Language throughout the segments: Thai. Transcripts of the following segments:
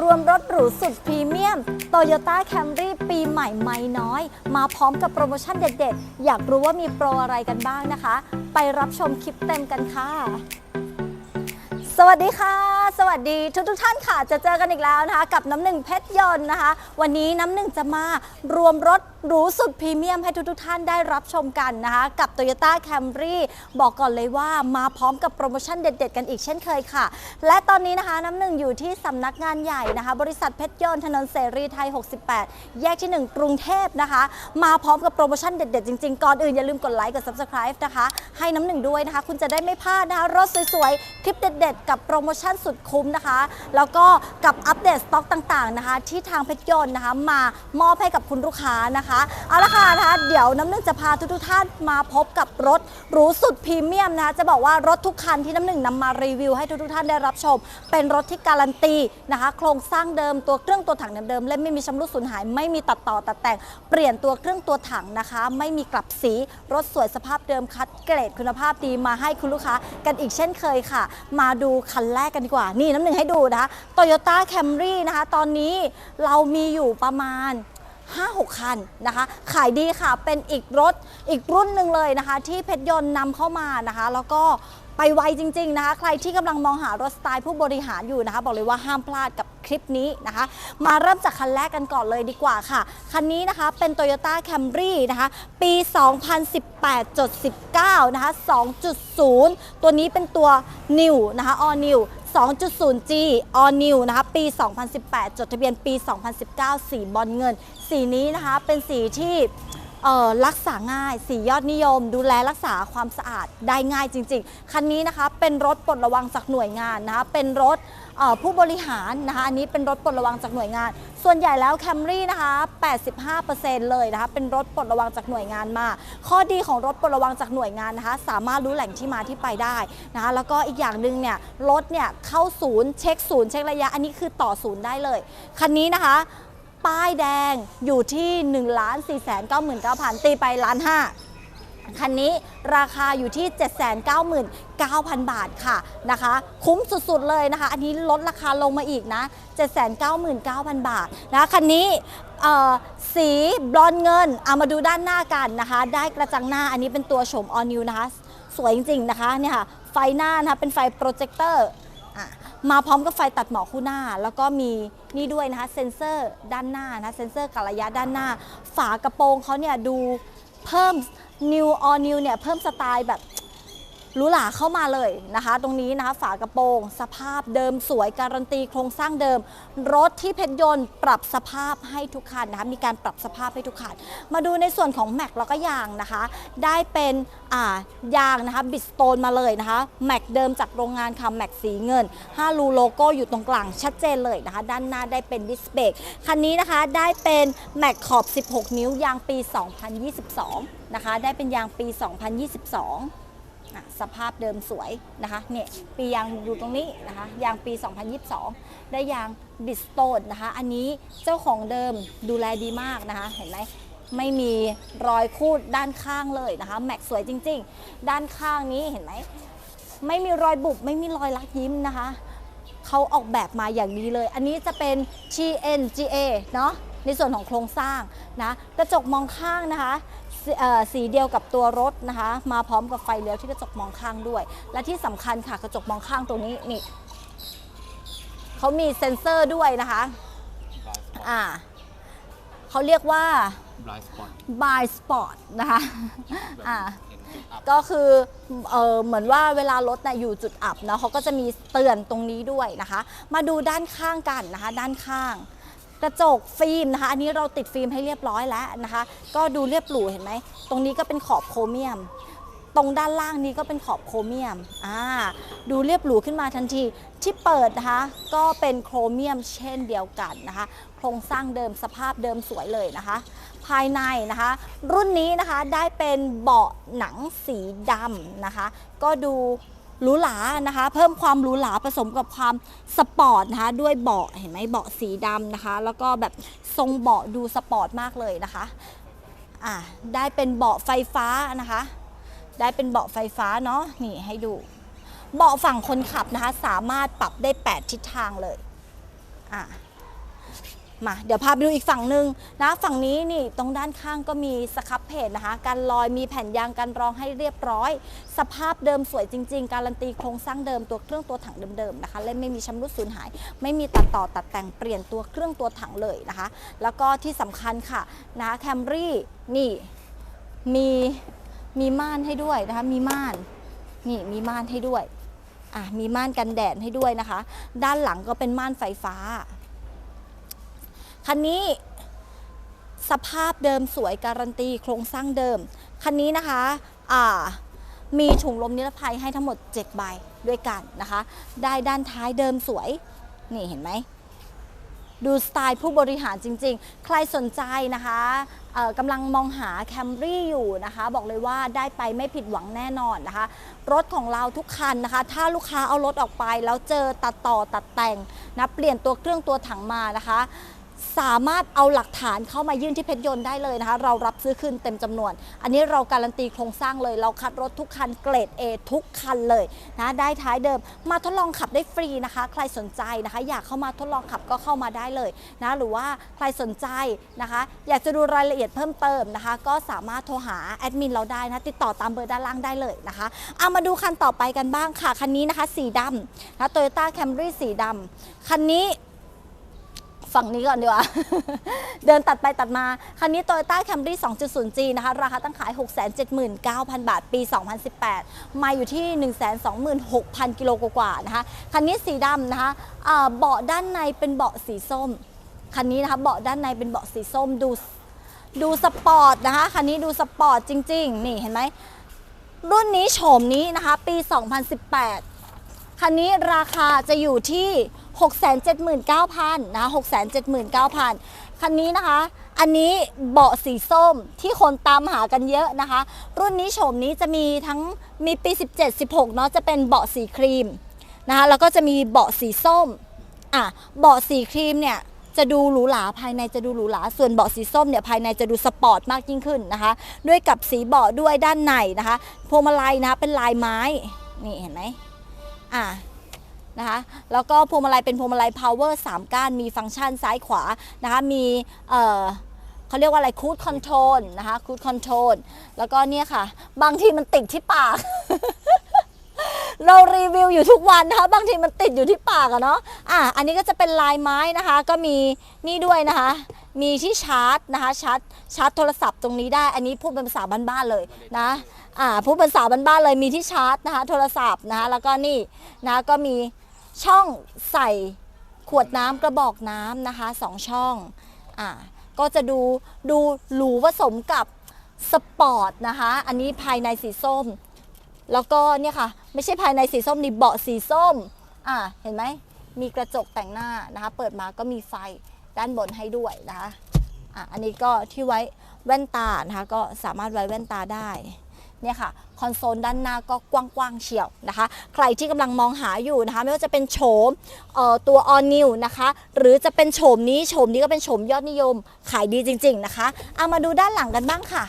รวมรถหรูสุดพรีเมียม Toyota Camry ปีใหม่ไม่น้อย มาพร้อมกับโปรโมชั่นเด็ดๆ อยากรู้ว่ามีโปรอะไรกันบ้างนะคะ ไปรับชมคลิปเต็มกันค่ะ สวัสดีค่ะ สวัสดีทุกทุกๆท่านค่ะ จะเจอกันอีกแล้วนะคะ กับน้ำหนึ่งเพชรยนต์นะคะ วันนี้น้ำหนึ่งจะมารวมรถ หรูสุดพรีเมียมให้ทุกทุกท่านได้รับชมกันนะคะ กับ Toyota Camry บอกก่อนเลยว่ามาพร้อมกับโปรโมชั่นเด็ด ๆ กันอีกเช่นเคยค่ะ และตอนนี้นะคะน้ำหนึ่งอยู่ที่สำนักงานใหญ่นะคะ บริษัทเพชรยนต์ถนนเสรีไทย 68 แยกที่ 1 กรุงเทพนะคะ มาพร้อมกับโปรโมชั่นเด็ด ๆ จริง ๆ ก่อนอื่นอย่าลืมกดไลค์กด subscribe นะคะ ให้น้ำหนึ่งด้วยนะคะ คุณจะได้ไม่พลาดนะคะรถสวยๆคลิปเด็ด ๆ กับโปรโมชั่นสุดคุ้มนะคะ แล้วก็กับอัปเดตสต็อกต่างๆนะคะ ที่ทางเพชรยนต์นะคะ มามอบให้กับคุณลูกค้านะคะเอาละค่ะนะคะเดี๋ยวน้ำหนึ่งจะพาทุกๆท่านมาพบกับรถหรูสุดพรีเมียมนะคะจะบอกว่ารถทุกคันที่น้ำหนึ่งนำมารีวิวให้ทุกๆท่านได้รับชม เป็นรถที่การันตีนะคะ โครงสร้างเดิมตัวเครื่องตัวถังเดิมๆและไม่มีชำรุดสูญหาย ไม่มีตัดต่อตัดแต่งเปลี่ยนตัวเครื่องตัวถังนะคะ ไม่มีกลับสีรถสวยสภาพเดิมคัดเกรดคุณภาพดีมาให้คุณลูกค้ากันอีกเช่นเคยค่ะ มาดูคันแรกกันดีกว่า นี่น้ำหนึ่งให้ดูนะคะ Toyota Camry นะคะ ตอนนี้เรามีอยู่ประมาณ 5-6 คันนะคะ ขายดีค่ะเป็นอีกรถอีกรุ่นหนึ่งเลยนะคะ ที่เพชรยนต์นำเข้ามานะคะ แล้วก็ไปไวจริง ๆ นะคะ ใครที่กำลังมองหารถสไตล์ผู้บริหารอยู่นะคะ บอกเลยว่าห้ามพลาดกับคลิปนี้นะคะ มาเริ่มจากคันแรกกันก่อนเลยดีกว่าค่ะ คันนี้นะคะเป็น Toyota Camry นะคะ ปี 2018.19 นะคะ 2.0 ตัวนี้เป็นตัว New นะคะ All New 2.0G All New นะคะปี 2018 จดทะเบียนปี 2019 สีบอลเงิน สีนี้นะคะเป็นสีที่ รักษาง่ายสียอดนิยม ดูแลรักษาความสะอาดได้ง่ายจริง ๆ คันนี้นะคะเป็นรถปลดระวังจากหน่วยงานนะคะเป็นรถผู้บริหารนะคะอันนี้เป็นรถปลดระวังจากหน่วยงาน ส่วนใหญ่แล้ว Camry นะคะ 85%เลยนะคะเป็นรถปลดระวังจากหน่วยงานมา ข้อดีของรถปลดระวังจากหน่วยงานนะคะ สามารถรู้แหล่งที่มาที่ไปได้นะคะแล้วก็อีกอย่างหนึ่งเนี่ยรถเนี่ยเข้าศูนย์เช็คศูนย์เช็คระยะ อันนี้คือต่อศูนย์ได้เลย คันนี้นะคะ ป้ายแดงอยู่ที่1นึ่งล้านสี่แสนเก้าหมื่นเก้าพันตีไปล้านห้าคันนี้ราคาอยู่ที่ 799,000 บาทค่ะนะคะ คุ้มสุดๆเลยนะคะ อันนี้ลดราคาลงมาอีกนะ 799,000 บาทนะคันนี้สีบลอนเงินเอามาดูด้านหน้ากันนะคะ ได้กระจังหน้าอันนี้เป็นตัวโฉม all new นะคะ สวยจริงๆนะคะเนี่ยค่ะไฟหน้านะคะเป็นไฟโปรเจคเตอร์ อะมาพร้อมกับไฟตัดหมอกคู่หน้า แล้วก็มีนี่ด้วยนะคะเซ็นเซอร์ด้านหน้านะเซ็นเซอร์กับระยะด้านหน้า ฝากระโปรงเขาเนี่ยดูเพิ่ม New All New เนี่ยเพิ่มสไตล์แบบ หรูหราเข้ามาเลยนะคะ ตรงนี้นะคะฝากระโปรง สภาพเดิมสวยการันตีโครงสร้างเดิม รถที่เพชรยนต์ปรับสภาพให้ทุกคันนะคะมีการปรับสภาพให้ทุกคันมาดูในส่วนของแม็กแล้วก็ยางนะคะ ได้เป็นอ่ายางนะคะบิสโตนมาเลยนะคะแม็กเดิมจากโรงงานค่ะแม็กสีเงิน5รูโลโก้อยู่ตรงกลางชัดเจนเลยนะคะ ด้านหน้าได้เป็นดิสเบรกคันนี้นะคะได้เป็นแม็กขอบ 16 นิ้วยางปี 2022 นะคะ ได้เป็นยางปี 2022อะ สภาพเดิมสวยนะคะเนี่ยปียางอยู่ตรงนี้นะคะยางปี 2022 ได้ยางบิสโตนนะคะ อันนี้เจ้าของเดิมดูแลดีมากนะคะเห็นไหมไม่มีรอยคูดด้านข้างเลยนะคะ แม็กสวยจริง ๆ ด้านข้างนี้เห็นไหมไม่มีรอยบุบไม่มีรอยลักยิ้มนะคะเขาออกแบบมาอย่างนี้เลย อันนี้จะเป็น TNGA เนาะในส่วนของโครงสร้างนะกระจกมองข้างนะคะ สเอ่อสีเดียวกับตัวรถนะคะ มาพร้อมกับไฟเลี้ยวที่กระจกมองข้างด้วย และที่สำคัญค่ะกระจกมองข้างตรงนี้นี่เขามีเซ็นเซอร์ด้วยนะคะ อ่าเขาเรียกว่าบลายสปอต by spot นะคะอ่าก็คือเออเหมือนว่าเวลารถนะอยู่จุดอับเนาะเขาก็จะมีเตือนตรงนี้ด้วยนะคะ มาดูด้านข้างกันนะคะ ด้านข้าง กระจกฟิล์มนะคะ อันนี้เราติดฟิล์มให้เรียบร้อยแล้วนะคะ ก็ดูเรียบหรูเห็นไหม ตรงนี้ก็เป็นขอบโครเมียม ตรงด้านล่างนี้ก็เป็นขอบโครเมียม อ่า ดูเรียบหรูขึ้นมาทันที ที่เปิดนะคะ ก็เป็นโครเมียมเช่นเดียวกันนะคะ โครงสร้างเดิมสภาพเดิมสวยเลยนะคะ ภายในนะคะ รุ่นนี้นะคะได้เป็นเบาะหนังสีดำนะคะ ก็ดู หรูหรานะคะ เพิ่มความหรูหราผสมกับความสปอร์ตนะคะ ด้วยเบาะเห็นไหมเบาะสีดำนะคะ แล้วก็แบบทรงเบาะดูสปอร์ตมากเลยนะคะอ่าได้เป็นเบาะไฟฟ้านะคะ ได้เป็นเบาะไฟฟ้าเนาะนี่ให้ดู เบาะฝั่งคนขับนะคะ สามารถปรับได้ 8 ทิศทางเลยอ่า มาเดี๋ยวพาไปดูอีกฝั่งหนึ่งนะฝั่งนี้นี่ตรงด้านข้างก็มีสครับเพจนะคะการลอยมีแผ่นยางกันรองให้เรียบร้อย สภาพเดิมสวยจริง ๆ การันตีโครงสร้างเดิมตัวเครื่องตัวถังเดิมๆนะคะและไม่มีชำรุดสูญหาย ไม่มีตัดต่อตัดแต่งเปลี่ยนตัวเครื่องตัวถังเลยนะคะ แล้วก็ที่สำคัญค่ะนะแคมรี่นี่มีมีม่านให้ด้วยนะคะมีม่านนี่มีม่านให้ด้วยอะมีม่านกันแดดให้ด้วยนะคะ ด้านหลังก็เป็นม่านไฟฟ้า คันนี้สภาพเดิมสวยการันตีโครงสร้างเดิม คันนี้นะคะอ่ามีถุงลมนิรภัยให้ทั้งหมด 7 ใบด้วยกันนะคะ ได้ด้านท้ายเดิมสวย นี่เห็นไหม ดูสไตล์ผู้บริหารจริง ๆ ใครสนใจนะคะกำลังมองหาแคมรี่อยู่นะคะ บอกเลยว่าได้ไปไม่ผิดหวังแน่นอนนะคะ รถของเราทุกคันนะคะ ถ้าลูกค้าเอารถออกไปแล้วเจอตัดต่อตัดแต่งนะเปลี่ยนตัวเครื่องตัวถังมานะคะ สามารถเอาหลักฐานเข้ามายื่นที่เพชรยนต์ได้เลยนะคะ เรารับซื้อคืนเต็มจำนวน อันนี้เราการันตีโครงสร้างเลย เราคัดรถทุกคันเกรด A ทุกคันเลยนะได้ท้ายเดิม มาทดลองขับได้ฟรีนะคะ ใครสนใจนะคะ อยากเข้ามาทดลองขับก็เข้ามาได้เลยนะหรือว่าใครสนใจนะคะ อยากจะดูรายละเอียดเพิ่มเติมนะคะ ก็สามารถโทรหาแอดมินเราได้นะติดต่อตามเบอร์ด้านล่างได้เลยนะคะเอามาดูคันต่อไปกันบ้างค่ะคันนี้นะคะ สีดำนะโตโยต้าแคมรี่สีดำคันนี้ ฝั่งนี้ก่อนดีกว่า เดินตัดไปตัดมา คันนี้ Toyota Camry 2.0G นะคะ ราคาตั้งขาย 679,000 บาท ปี 2018 มาอยู่ที่ 126,000 กิโลกว่านะคะ คันนี้สีดำนะคะเบาะด้านในเป็นเบาะสีส้ม คันนี้นะคะ เบาะด้านในเป็นเบาะสีส้ม ดู ดูสปอร์ตนะคะ คันนี้ดูสปอร์ตจริง ๆ นี่เห็นไหม รุ่นนี้โฉมนี้นะคะ ปี 2018 คันนี้ราคาจะอยู่ที่ 679,000นะ679,000 คันนี้นะคะ อันนี้เบาะสีส้มที่คนตามหากันเยอะนะคะ รุ่นนี้โฉมนี้จะมีทั้งมีปี 17 16 เนาะจะเป็นเบาะสีครีมนะคะแล้วก็จะมีเบาะสีส้มอะเบาะสีครีมเนี่ยจะดูหรูหราภายในจะดูหรูหราส่วนเบาะสีส้มเนี่ยภายในจะดูสปอร์ตมากยิ่งขึ้นนะคะ ด้วยกับสีเบาะด้วยด้านในนะคะพวงมาลัยนะคะเป็นลายไม้นี่เห็นไหมอะ นะคะแล้วก็พวงมาลัยเป็นพวงมาลัย power 3 ก้านมีฟังก์ชันซ้ายขวานะคะมีเอ่อเขาเรียกว่าอะไรคูดคอนโทรลนะคะคูดคอนโทรลแล้วก็เนี่ยค่ะ บางทีมันติดที่ปาก เรารีวิวอยู่ทุกวันนะคะ บางทีมันติดอยู่ที่ปากอะเนาะอะอันนี้ก็จะเป็นลายไม้นะคะ ก็มีนี่ด้วยนะคะ มีที่ชาร์จนะคะชาร์จชาร์จโทรศัพท์ตรงนี้ได้ อันนี้พูดเป็นภาษาบ้านๆเลยนะอ่าพูดเป็นภาษาบ้านๆเลยมีที่ชาร์จนะคะ โทรศัพท์นะคะแล้วก็นี่นะก็มี ช่องใส่ขวดน้ำกระบอกน้ำนะคะสองช่องอ่าก็จะดูดูหรูผสมกับสปอร์ตนะคะ อันนี้ภายในสีส้ม แล้วก็เนี่ยค่ะ ไม่ใช่ภายในสีส้มนี่เบาะสีส้มอ่าเห็นไหมมีกระจกแต่งหน้านะคะ เปิดมาก็มีไฟด้านบนให้ด้วยนะคะอะอันนี้ก็ที่ไว้แว่นตานะคะ ก็สามารถไว้แว่นตาได้ เนี่ยค่ะคอนโซลด้านหน้าก็กว้างๆเฉียวนะคะ ใครที่กำลังมองหาอยู่นะคะ ไม่ว่าจะเป็นโฉมตัว all new นะคะ หรือจะเป็นโฉมนี้โฉมนี้ก็เป็นโฉมยอดนิยมขายดีจริง ๆนะคะเอามาดูด้านหลังกันบ้างค่ะ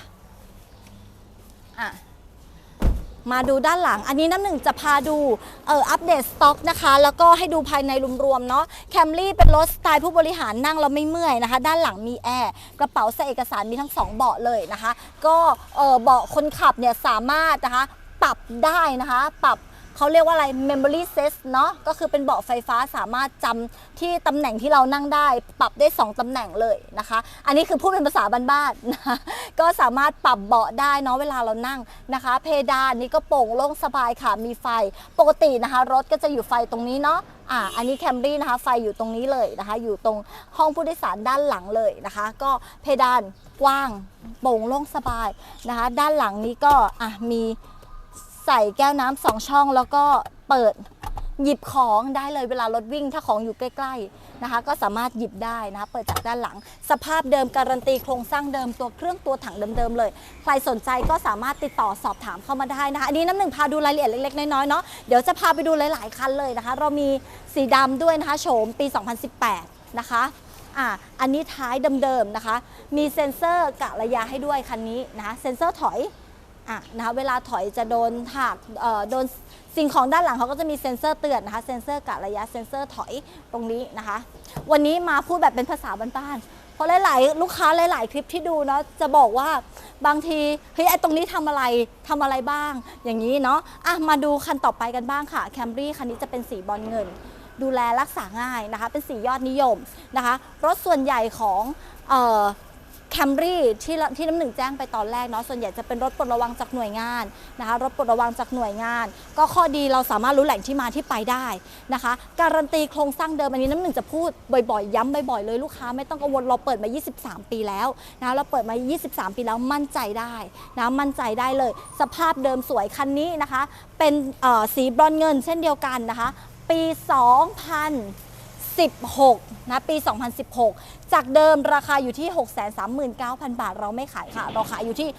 อะ มาดูด้านหลัง อันนี้น้ำหนึ่งจะพาดูเอ่ออัปเดตสต็อกนะคะ แล้วก็ให้ดูภายในรวมๆเนาะแคมรี่เป็นรถสไตล์ผู้บริหารนั่งเราไม่เมื่อยนะคะ ด้านหลังมีแอร์กระเป๋าใส่เอกสารมีทั้ง 2 เบาะเลยนะคะ ก็เอ่อเบาะคนขับเนี่ยสามารถนะคะ ปรับได้นะคะ ปรับ เขาเรียกว่าอะไร memory set เนาะก็คือเป็นเบาะไฟฟ้าสามารถจำที่ตำแหน่งที่เรานั่งได้ ปรับได้ 2ตำแหน่งเลยนะคะ อันนี้คือพูดเป็นภาษาบ้านๆนะก็สามารถปรับเบาะได้เนาะเวลาเรานั่งนะคะ เพดานนี่ก็โปร่งโล่งสบายค่ะมีไฟ ปกตินะคะ รถก็จะอยู่ไฟตรงนี้เนาะอ่าอันนี้แคมรี่นะคะ ไฟอยู่ตรงนี้เลยนะคะ อยู่ตรงห้องผู้โดยสารด้านหลังเลยนะคะ ก็เพดานกว้างโปร่งโล่งสบายนะคะ ด้านหลังนี้ก็อะมี ใส่แก้วน้ำสองช่องแล้วก็เปิดหยิบของได้เลยเวลารถวิ่งถ้าของอยู่ใกล้ๆนะคะ ก็สามารถหยิบได้นะคะเปิดจากด้านหลัง สภาพเดิมการันตีโครงสร้างเดิมตัวเครื่องตัวถังเดิมๆเลย ใครสนใจก็สามารถติดต่อสอบถามเข้ามาได้นะคะอันนี้น้ำหนึ่งพาดูรายละเอียดเล็กๆน้อยๆเนาะเดี๋ยวจะพาไปดูหลายๆคันเลยนะคะ เรามีสีดำด้วยนะคะโฉมปี 2018 นะคะอ่าอันนี้ท้ายเดิมๆนะคะ มีเซ็นเซอร์กะระยะให้ด้วยคันนี้นะคะเซ็นเซอร์ถอย อะนะคะเวลาถอยจะโดนหักโดนสิ่งของด้านหลังเขาก็จะมีเซ็นเซอร์เตือนนะคะ เซ็นเซอร์กะระยะเซ็นเซอร์ถอยตรงนี้นะคะ วันนี้มาพูดแบบเป็นภาษาบ้านๆเพราะหลายๆลูกค้าหลายๆคลิปที่ดูเนาะจะบอกว่าบางทีเฮ้ยไอตรงนี้ทำอะไรทำอะไรบ้าง อย่างนี้เนาะอะมาดูคันต่อไปกันบ้างค่ะแคมรี่คันนี้จะเป็นสีบอลเงิน ดูแลรักษาง่ายนะคะ เป็นสียอดนิยมนะคะ รถส่วนใหญ่ของ แคมรี่ที่ที่น้ำหนึ่งแจ้งไปตอนแรกเนาะส่วนใหญ่จะเป็นรถปลดระวังจากหน่วยงานนะคะรถปลดระวังจากหน่วยงาน ก็ข้อดีเราสามารถรู้แหล่งที่มาที่ไปได้นะคะ การันตีโครงสร้างเดิมอันนี้น้ำหนึ่งจะพูดบ่อยๆ ย้ำบ่อยๆเลยลูกค้าไม่ต้องกังวลเราเปิดมา 23 ปีแล้วนะเราเปิดมา 23 ปีแล้วมั่นใจได้นะมั่นใจได้เลย สภาพเดิมสวยคันนี้นะคะ เป็นสีบรอนเงินเช่นเดียวกันนะคะ ปี 2000 16 นะ ปี 2016 จากเดิมราคาอยู่ที่ 639,000 บาท เราไม่ขายค่ะ เราขายอยู่ที่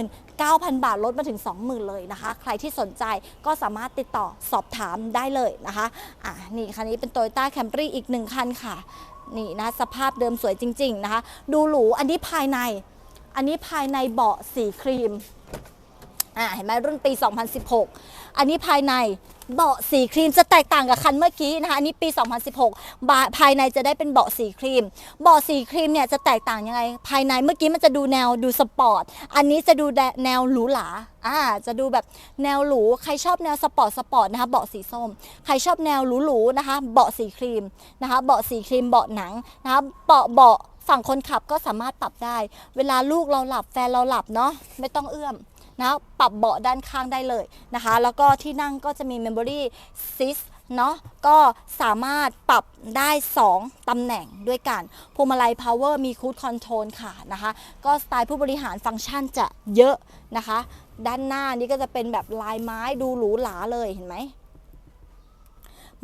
619,000 บาท ลดมาถึง 20,000 เลยนะคะ ใครที่สนใจก็สามารถติดต่อสอบถามได้เลยนะคะ อะ นี่คันนี้เป็น Toyota Camry อีกหนึ่งคันค่ะ นี่นะ สภาพเดิมสวยจริง ๆ นะคะ ดูหรู อันนี้ภายใน อันนี้ภายในเบาะสีครีม อ่า เห็นไหมรุ่นปี 2016 อันนี้ภายในเบาะสีครีมจะแตกต่างกับคันเมื่อกี้นะคะอันนี้ปี 2016 บาภายในจะได้เป็นเบาะสีครีม เบาะสีครีมเนี่ยจะแตกต่างยังไง ภายในเมื่อกี้มันจะดูแนวดูสปอร์ต อันนี้จะดูแนวหรูหรา อ่า จะดูแบบแนวหรู ใครชอบแนวสปอร์ตสปอร์ตนะคะ เบาะสีส้ม ใครชอบแนวหรูๆนะคะ เบาะสีครีมนะคะ เบาะสีครีม เบาะหนังนะคะเบาะเบาะฝั่งคนขับก็สามารถปรับได้ เวลาลูกเราหลับแฟนเราหลับเนาะ ไม่ต้องเอื้อม นะปรับเบาะด้านข้างได้เลยนะคะ แล้วก็ที่นั่งก็จะมี Memory Sys เนาะก็สามารถปรับได้ 2 ตำแหน่งด้วยกันพวงมาลัย Power มี Cruise Control ค่ะนะคะ ก็สไตล์ผู้บริหารฟังก์ชันจะเยอะนะคะ ด้านหน้านี่ก็จะเป็นแบบลายไม้ดูหรูหราเลยเห็นไหม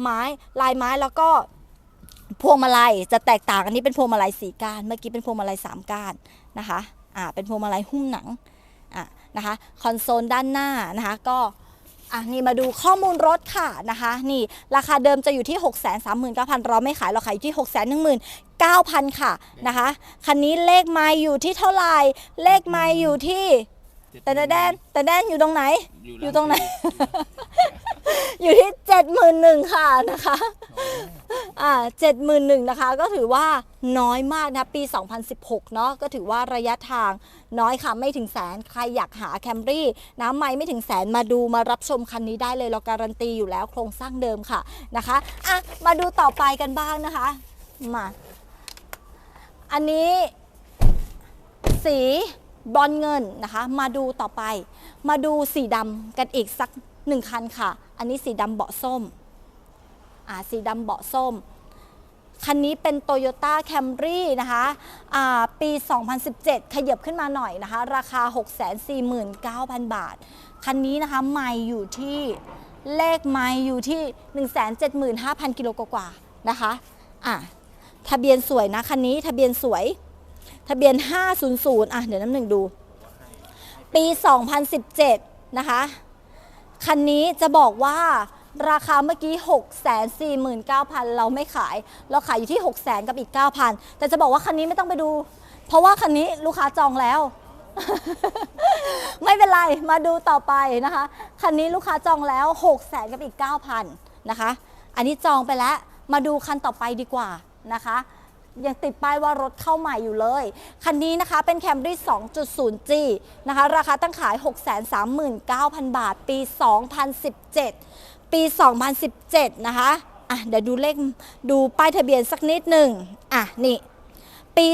ไม้ลายไม้แล้วก็พวงมาลัยจะแตกต่างอันนี้เป็นพวงมาลัยสีก้าน เมื่อกี้เป็นพวงมาลัยสามก้านนะคะอ่าเป็นพวงมาลัยหุ้มหนังอะ นะคะคอนโซลด้านหน้านะคะก็อะนี่มาดูข้อมูลรถค่ะนะคะนี่ราคาเดิมจะอยู่ที่ 6 3 9 0 0 0เราไม่ขายเราขายอยู่ที่ 6 1 9 0 0 0 ค่ะนะคะคันนี้เลขไม้อยู่ที่เท่าไหร่เลขไม้อยู่ที่แต่แดนแต่แดนอยู่ตรงไหน อยู่ตรงไหน อยู่ที่เจ็ดหมื่นหนึ่งค่ะนะคะอ่า เจ็ดหมื่นหนึ่งนะคะก็ถือว่าน้อยมากนะปี 2016 เนาะก็ถือว่าระยะทางน้อยค่ะไม่ถึงแสนใครอยากหาแคมรี่นะไม่ไม่ถึงแสนมาดูมารับชมคันนี้ได้เลยเราการันตีอยู่แล้วโครงสร้างเดิมค่ะนะคะอะมาดูต่อไปกันบ้างนะคะมาอันนี้สีบอลเงินนะคะ มาดูต่อไป มาดูสีดำกันอีกสักหนึ่งคันค่ะ อันนี้สีดำเบาะส้ม สีดำเบาะส้ม คันนี้เป็น Toyota Camry นะคะอ่าปี 2017 ขยับขึ้นมาหน่อยนะคะ ราคา 649,000 บาท คันนี้นะคะไม่อยู่ที่เลขไม่อยู่ที่ 175,000 กิโลกว่าๆนะคะอะทะเบียนสวยนะ คันนี้ทะเบียนสวย ทะเบียน 500 อะ เดี๋ยวน้ำหนึ่งดู ปี 2017 นะคะ คันนี้จะบอกว่า ราคาเมื่อกี้ 6 4 9 0 0 0 เราไม่ขาย เราขายอยู่ที่6 0 0 0 0 กับอีก 9,000 แต่จะบอกว่าคันนี้ไม่ต้องไปดู เพราะว่าคันนี้ลูกค้าจองแล้ว ไม่เป็นไร มาดูต่อไปนะคะ คันนี้ลูกค้าจองแล้ว 6 0 0 0 0กับอีก 9,000 นะคะ อันนี้จองไปแล้ว มาดูคันต่อไปดีกว่านะคะยังติดป้ายว่ารถเข้าใหม่อยู่เลย คันนี้นะคะเป็น Camry 2.0G นะคะ ราคาตั้งขาย 639,000 บาท ปี 2017 ปี 2017 นะคะอะเดี๋ยวดูเลขดูป้ายทะเบียนสักนิดหนึ่งอะนี่ปี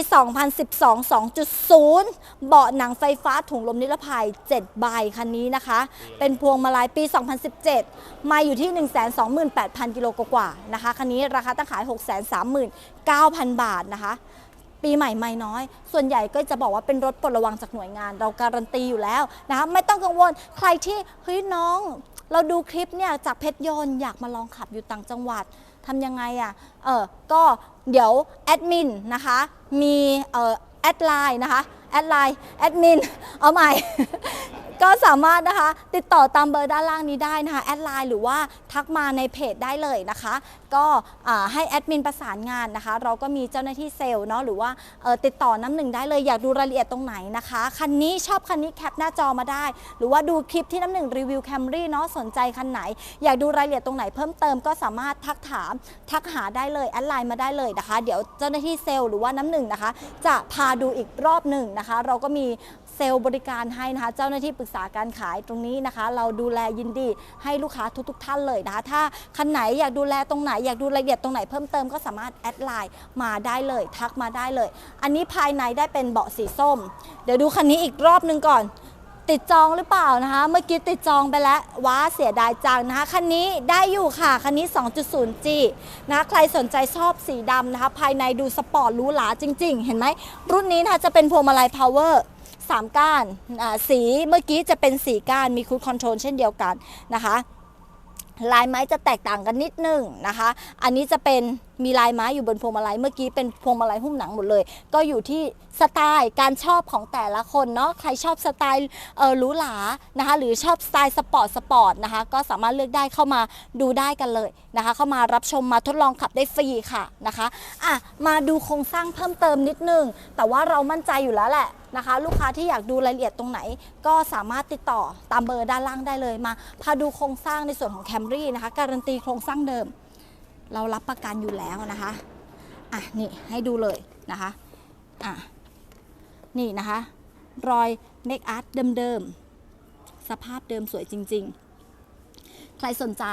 2012 2.0 เบาะหนังไฟฟ้าถุงลมนิรภัย 7 ใบคันนี้นะคะ เป็นพวงมาลัยปี 2017 มาอยู่ที่ 128,000 กิโลกว่าๆนะคะ คันนี้ราคาตั้งขาย 639,000 บาทนะคะ ปีใหม่ไม่น้อย ส่วนใหญ่ก็จะบอกว่าเป็นรถปลดระวังจากหน่วยงาน เราการันตีอยู่แล้วนะคะ ไม่ต้องกังวล ใครที่เฮ้ยน้อง เราดูคลิปเนี่ยจากเพชรยนต์อยากมาลองขับอยู่ต่างจังหวัดทำยังไงอะ่ะ เออก็เดี๋ยวแอดมินนะคะ มีเออแอดไลน์นะคะ แอดไลน์ แอดมิน เอาใหม่ ก็สามารถนะคะ ติดต่อตามเบอร์ด้านล่างนี้ได้นะคะแอดไลน์หรือว่าทักมาในเพจได้เลยนะคะ ก็ให้แอดมินประสานงานนะคะ เราก็มีเจ้าหน้าที่เซลล์เนาะหรือว่าติดต่อน้ำหนึ่งได้เลยอยากดูรายละเอียดตรงไหนนะคะคันนี้ชอบคันนี้แคปหน้าจอมาได้ หรือว่าดูคลิปที่น้ำหนึ่งรีวิวแคมรี่เนาะสนใจคันไหน อยากดูรายละเอียดตรงไหนเพิ่มเติมก็สามารถทักถามทักหาได้เลยแอดไลน์มาได้เลยนะคะ เดี๋ยวเจ้าหน้าที่เซลล์หรือว่าน้ำหนึ่งนะคะ จะพาดูอีกรอบหนึ่งนะคะ เราก็มี เซลล์บริการให้นะคะ เจ้าหน้าที่ปรึกษาการขายตรงนี้นะคะ เราดูแลยินดีให้ลูกค้าทุก ๆ ท่านเลยนะคะถ้าคันไหนอยากดูแลตรงไหนอยากดูรายละเอียดตรงไหนเพิ่มเติมก็สามารถแอดไลน์มาได้เลย ทักมาได้เลย อันนี้ภายในได้เป็นเบาะสีส้ม เดี๋ยวดูคันนี้อีกรอบหนึ่งก่อน ติดจองหรือเปล่านะคะ เมื่อกี้ติดจองไปแล้วว้าเสียดายจังนะคะคันนี้ได้อยู่ค่ะคันนี้ 2.0G นะคะใครสนใจชอบสีดำนะคะ ภายในดูสปอร์ตหรูหราจริง ๆ เห็นไหมรุ่นนี้นะคะจะเป็นพวงมาลัยพาวเวอร์ 3 ก้านสีเมื่อกี้จะเป็น 4 ก้านมีคูดคอนโทรลเช่นเดียวกันนะคะลายไม้จะแตกต่างกันนิดนึงนะคะ อันนี้จะเป็นมีลายไม้อยู่บนพวงมาลัย เมื่อกี้เป็นพวงมาลัยหุ้มหนังหมดเลย ก็อยู่ที่สไตล์การชอบของแต่ละคนเนาะ ใครชอบสไตล์เออหรูหรา นะคะ หรือชอบสไตล์สปอร์ตสปอร์ตนะคะ ก็สามารถเลือกได้เข้ามาดูได้กันเลยนะคะ เข้ามารับชมมาทดลองขับได้ฟรีค่ะนะคะ อะ มาดูโครงสร้างเพิ่มเติมนิดนึง แต่ว่าเรามั่นใจอยู่แล้วแหละ นะคะ ลูกค้าที่อยากดูรายละเอียดตรงไหน ก็สามารถติดต่อตามเบอร์ด้านล่างได้เลยมา พาดูโครงสร้างในส่วนของ Camry นะคะ การันตีโครงสร้างเดิม เรารับประกันอยู่แล้วนะคะอะนี่ให้ดูเลยนะคะอะนี่นะคะ รอยเมคอาร์ตเดิมๆ สภาพเดิมสวยจริง ๆ ใครสนใจ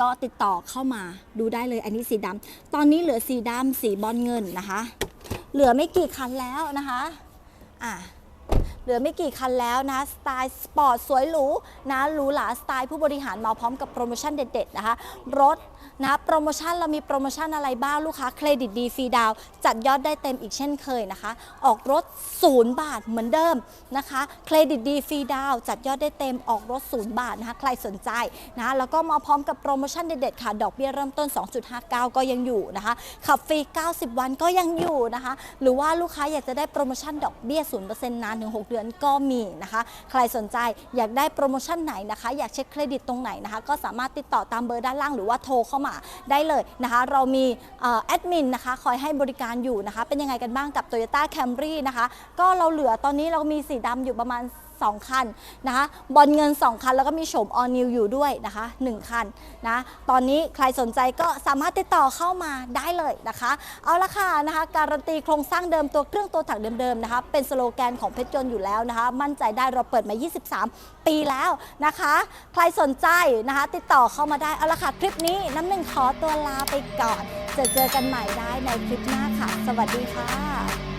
ก็ติดต่อเข้ามาดูได้เลยอันนี้สีดำตอนนี้เหลือสีดำสีบอลเงินนะคะ เหลือไม่กี่คันแล้วนะคะ อะเหลือไม่กี่คันแล้วนะ สไตล์สปอร์ตสวยหรูนะหรูหราสไตล์ผู้บริหารมาพร้อมกับโปรโมชั่นเด็ดๆนะคะ รถ นะโปรโมชั่นเรามีโปรโมชั่นอะไรบ้างลูกค้าเครดิตดีฟรีดาวจัดยอดได้เต็มอีกเช่นเคยนะคะ ออกรถศูนย์บาทเหมือนเดิมนะคะเครดิตดีฟรีดาวจัดยอดได้เต็มออกรถศูนย์บาทนะคะใครสนใจนะแล้วก็มาพร้อมกับโปรโมชั่นเด็ดๆค่ะ ดอกเบี้ยเริ่มต้น 2.59 ก็ยังอยู่นะคะขับฟรี 90 วันก็ยังอยู่นะคะ หรือว่าลูกค้าอยากจะได้โปรโมชั่นดอกเบี้ย 0%นานถึง 6 เดือนก็มีนะคะ ใครสนใจอยากได้โปรโมชั่นไหนนะคะ อยากเช็คเครดิตตรงไหนนะคะ ก็สามารถติดต่อตามเบอร์ด้านล่างหรือว่าโทรเข้ามาได้เลยนะคะ เรามีแอดมินนะคะคอยให้บริการอยู่นะคะ เป็นยังไงกันบ้างกับ Toyota Camry นะคะ ก็เราเหลือตอนนี้เรามีสีดำอยู่ประมาณ 2 คันนะคะบอลเงิน 2 คัน แล้วก็มีโฉมออนิวอยู่ด้วยนะคะ1คันนะตอนนี้ใครสนใจก็สามารถติดต่อเข้ามาได้เลยนะคะ เอาละค่ะนะคะการันตีโครงสร้างเดิมตัวเครื่องตัวถังเดิมๆนะคะเป็นสโลแกนของเพชรยนต์อยู่แล้วนะคะ มั่นใจได้เราเปิดมา 23 ปีแล้วนะคะ ใครสนใจนะคะ ติดต่อเข้ามาได้เอาละค่ะคลิปนี้น้ำหนึ่งขอตัวลาไปก่อนจอเจอกันใหม่ได้ในคลิปหน้าค่ะ สวัสดีค่ะ